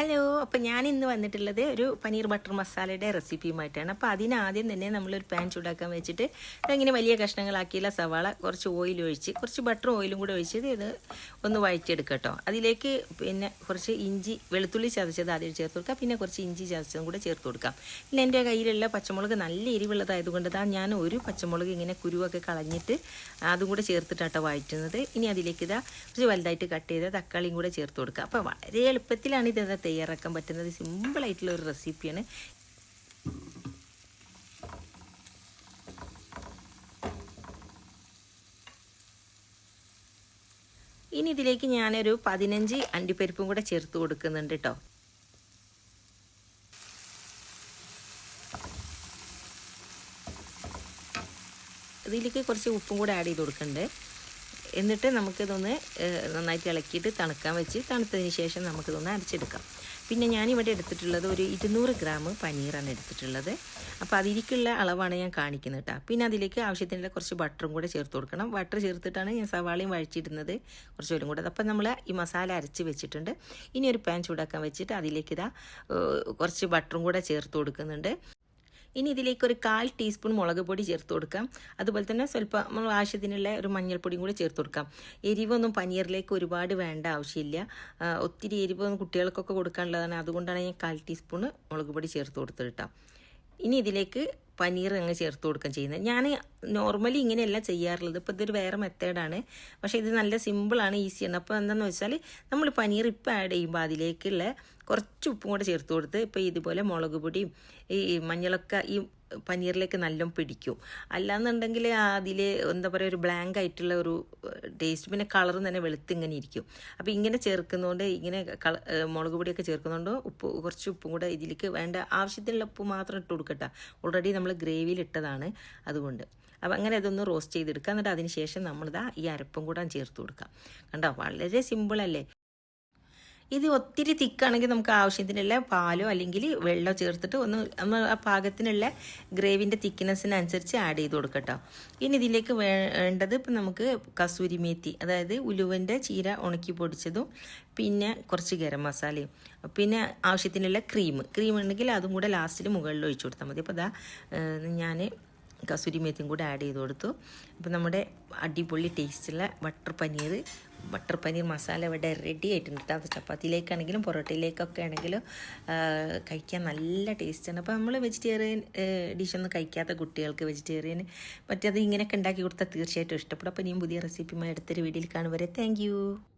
Hello അപ്പോൾ ഞാൻ ഇന്ന് വന്നിട്ടുള്ളത് ഒരു പനീർ ബട്ടർ മസാലയുടെ റെസിപ്പിയുമായിട്ടാണ്. അപ്പോൾ അതിനാദ്യം തന്നെ നമ്മളൊരു പാൻ ചൂടാക്കാൻ വെച്ചിട്ട് ഇങ്ങനെ വലിയ കഷ്ണങ്ങളാക്കിയുള്ള സവാള കുറച്ച് ഓയിൽ ഒഴിച്ച് കുറച്ച് ബട്ടർ ഓയിലും കൂടെ ഒഴിച്ചത് ഇത് ഒന്ന് വഴറ്റിയെടുക്കുക അതിലേക്ക് പിന്നെ കുറച്ച് ഇഞ്ചി വെളുത്തുള്ളി ചതച്ചത് ആദ്യം ചേർത്ത് കൊടുക്കുക. പിന്നെ കുറച്ച് ഇഞ്ചി ചതച്ചതും കൂടെ ചേർത്ത് കൊടുക്കാം. പിന്നെ എന്റെ കയ്യിലുള്ള പച്ചമുളക് നല്ല എരിവുള്ളതായതുകൊണ്ട് താ ഞാൻ ഒരു പച്ചമുളക് ഇങ്ങനെ കുരുവൊക്കെ കളഞ്ഞിട്ട് അതും കൂടെ ചേർത്തിട്ടാട്ടോ വഴറ്റുന്നത്. ഇനി അതിലേക്ക് ഇതാ കുറച്ച് വലുതായിട്ട് കട്ട് ചെയ്ത തക്കാളിയും കൂടെ ചേർത്ത് കൊടുക്കുക. അപ്പോൾ വളരെ എളുപ്പത്തിലാണ് ഇത് തയ്യാറാക്കാൻ പറ്റുന്നത് സിമ്പിളായിട്ടുള്ള ഒരു റെസിപ്പിയാണ് ഇനി ഇതിലേക്ക് ഞാനൊരു പതിനഞ്ച് അണ്ടിപ്പരിപ്പും കൂടെ ചേർത്ത് കൊടുക്കുന്നുണ്ട് കേട്ടോ ഇതിലേക്ക് കുറച്ച് ഉപ്പും കൂടെ ആഡ് ചെയ്ത് കൊടുക്കണ്ടേ എന്നിട്ട് നമുക്കിതൊന്ന് നന്നായിട്ട് ഇളക്കിയിട്ട് തണുക്കാൻ വെച്ച് തണുത്തതിന് ശേഷം നമുക്കിതൊന്ന് അരച്ചെടുക്കാം. പിന്നെ ഞാനിവിടെ എടുത്തിട്ടുള്ളത് ഒരു ഇരുന്നൂറ് ഗ്രാം പനീറാണ് എടുത്തിട്ടുള്ളത്. അപ്പോൾ അതിരിക്കുള്ള അളവാണ് ഞാൻ കാണിക്കുന്നത് കേട്ടോ പിന്നെ അതിലേക്ക് ആവശ്യത്തിനുള്ള കുറച്ച് ബട്ടറും കൂടെ ചേർത്ത് കൊടുക്കണം. ബട്ടർ ചേർത്തിട്ടാണ് ഞാൻ സവാളയും വഴിച്ചിടുന്നത് കുറച്ചോലും കൂടെ. അപ്പം നമ്മൾ ഈ മസാല അരച്ച് വെച്ചിട്ടുണ്ട്. ഇനി ഒരു പാൻ ചൂടാക്കാൻ വെച്ചിട്ട് അതിലേക്ക് ഇതാ കുറച്ച് ബട്ടറും കൂടെ ചേർത്ത് കൊടുക്കുന്നുണ്ട്. ഇനി ഇതിലേക്ക് ഒരു കാൽ ടീസ്പൂൺ മുളക് പൊടി ചേർത്ത് കൊടുക്കാം. അതുപോലെ തന്നെ സ്വല്പം ആവശ്യത്തിനുള്ള ഒരു മഞ്ഞൾപ്പൊടിയും കൂടി ചേർത്ത് കൊടുക്കാം. എരിവൊന്നും പനീറിലേക്ക് ഒരുപാട് വേണ്ട ആവശ്യമില്ല. ഒത്തിരി എരിവൊന്നും കുട്ടികൾക്കൊക്കെ കൊടുക്കാനുള്ളതാണ്. അതുകൊണ്ടാണ് ഞാൻ കാൽ ടീസ്പൂൺ മുളക് പൊടി ചേർത്ത് കൊടുത്തത് കേട്ടോ. ഇനി ഇതിലേക്ക് പനീർ അങ്ങ് ചേർത്ത് കൊടുക്കാൻ ചെയ്യുന്നത്. ഞാൻ നോർമലി ഇങ്ങനെയല്ല ചെയ്യാറുള്ളത്. ഇപ്പോൾ ഇതൊരു വേറെ മെത്തേഡാണ്. പക്ഷേ ഇത് നല്ല സിമ്പിളാണ് ഈസിയാണ്. അപ്പോൾ എന്താണെന്ന് വെച്ചാൽ നമ്മൾ പനീർ ഇപ്പോൾ ആഡ് ചെയ്യുമ്പോൾ അതിലേക്കുള്ള കുറച്ച് ഉപ്പും കൂടെ ചേർത്ത് കൊടുത്ത് ഇപ്പോൾ ഇതുപോലെ മുളക് പൊടിയും ഈ മഞ്ഞളൊക്കെ ഈ പനീറിലേക്ക് നല്ലോണം പിടിക്കും. അല്ലാന്നുണ്ടെങ്കിൽ അതിൽ എന്താ പറയുക ഒരു ബ്ലാങ്ക് ആയിട്ടുള്ള ഒരു ടേസ്റ്റ് പിന്നെ കളറും തന്നെ വെളുത്ത് ഇങ്ങനെ ഇരിക്കും. അപ്പോൾ ഇങ്ങനെ ചേർക്കുന്നതുകൊണ്ട് ഇങ്ങനെ കള മുളക് പൊടിയൊക്കെ ചേർക്കുന്നതുകൊണ്ട് ഉപ്പ് കുറച്ച് ഉപ്പും കൂടെ ഇതിലേക്ക് വേണ്ട ആവശ്യത്തിനുള്ള ഉപ്പ് മാത്രം ഇട്ട് കൊടുക്കട്ടെ. ഓൾറെഡി നമ്മൾ ഗ്രേവിയിൽ ഇട്ടതാണ് അതുകൊണ്ട്. അപ്പോൾ അങ്ങനെ അതൊന്ന് റോസ്റ്റ് ചെയ്തെടുക്കുക എന്നിട്ട് അതിന് ശേഷം നമ്മളിതാ ഈ അരപ്പും കൂടെ ചേർത്ത് കൊടുക്കാം. കണ്ടോ? വളരെ സിമ്പിളല്ലേ ഇത് ഒത്തിരി തിക്കാണെങ്കിൽ നമുക്ക് ആവശ്യത്തിനുള്ള പാലോ അല്ലെങ്കിൽ വെള്ളമോ ചേർത്തിട്ട് ഒന്ന് നമ്മൾ ആ പാകത്തിനുള്ള ഗ്രേവിന്റെ തിക്നെസ്സിനനുസരിച്ച് ആഡ് ചെയ്ത് കൊടുക്കട്ടോ. ഇനി ഇതിലേക്ക് വേണ്ടത് ഇപ്പം നമുക്ക് കസൂരി മേത്തി അതായത് ഉലുവന്റെ ചീര ഉണക്കി പൊടിച്ചതും പിന്നെ കുറച്ച് ഗരം മസാലയും. പിന്നെ ആവശ്യത്തിനുള്ള ക്രീം ക്രീം ഉണ്ടെങ്കിൽ അതും കൂടെ ലാസ്റ്റിൽ മുകളിൽ ഒഴിച്ചു കൊടുത്താൽ മതി. അപ്പോൾ അതാ ഞാൻ കസൂരി മേത്തിയും കൂടെ ആഡ് ചെയ്ത് കൊടുത്തു. അപ്പോൾ നമ്മുടെ അടിപൊളി ടേസ്റ്റുള്ള ബട്ടർ പനീർ ബട്ടർ പനീർ മസാല ഇവിടെ റെഡി ആയിട്ടുണ്ട് അത് ചപ്പാത്തിയിലേക്കാണെങ്കിലും പൊറോട്ടയിലേക്കൊക്കെ ആണെങ്കിലും കഴിക്കാൻ നല്ല ടേസ്റ്റാണ് അപ്പോൾ നമ്മൾ വെജിറ്റേറിയൻ ഡിഷൊന്നും കഴിക്കാത്ത കുട്ടികൾക്ക് വെജിറ്റേറിയൻ മറ്റത് ഇങ്ങനെയൊക്കെ ഉണ്ടാക്കി കൊടുത്താൽ തീർച്ചയായിട്ടും ഇഷ്ടപ്പെടും. അപ്പോൾ ഇനിയും പുതിയ റെസിപ്പിയുമായി അടുത്തൊരു വീഡിയോയിൽ കാണുവരെ താങ്ക്